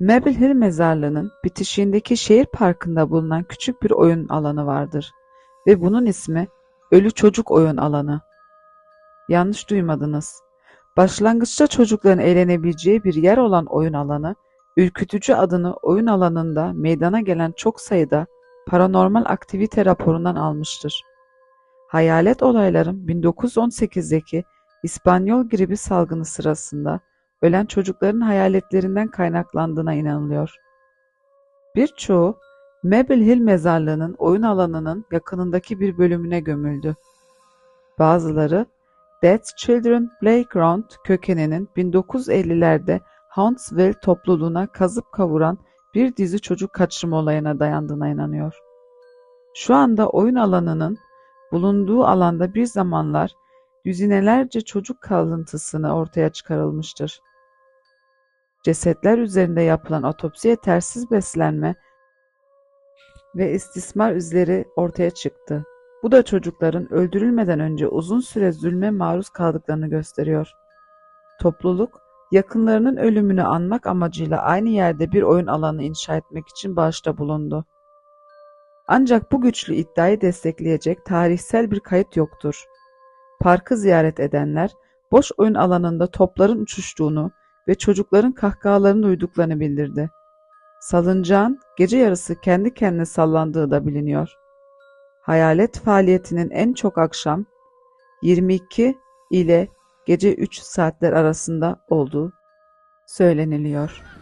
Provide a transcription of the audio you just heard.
Maple Hill Mezarlığı'nın bitişiğindeki şehir parkında bulunan küçük bir oyun alanı vardır ve bunun ismi Ölü Çocuk Oyun Alanı. Yanlış duymadınız. Başlangıçta çocukların eğlenebileceği bir yer olan oyun alanı, ürkütücü adını oyun alanında meydana gelen çok sayıda paranormal aktivite raporundan almıştır. Hayalet olayların 1918'deki İspanyol gribi salgını sırasında ölen çocukların hayaletlerinden kaynaklandığına inanılıyor. Birçoğu Maple Hill mezarlığının oyun alanının yakınındaki bir bölümüne gömüldü. Bazıları Dead Children Playground kökeninin 1950'lerde Huntsville topluluğuna kazıp kavuran bir dizi çocuk kaçırma olayına dayandığına inanıyor. Şu anda oyun alanının bulunduğu alanda bir zamanlar düzinelerce çocuk kalıntısını ortaya çıkarılmıştır. Cesetler üzerinde yapılan otopsi yetersiz beslenme ve istismar izleri ortaya çıktı. Bu da çocukların öldürülmeden önce uzun süre zulme maruz kaldıklarını gösteriyor. Topluluk, yakınlarının ölümünü anmak amacıyla aynı yerde bir oyun alanı inşa etmek için bağışta bulundu. Ancak bu güçlü iddiayı destekleyecek tarihsel bir kayıt yoktur. Parkı ziyaret edenler, boş oyun alanında topların uçuştuğunu ve çocukların kahkahalarını duyduklarını bildirdi. Salıncağın gece yarısı kendi kendine sallandığı da biliniyor. Hayalet faaliyetinin en çok akşam 22 ile gece 3 saatler arasında olduğu söyleniliyor.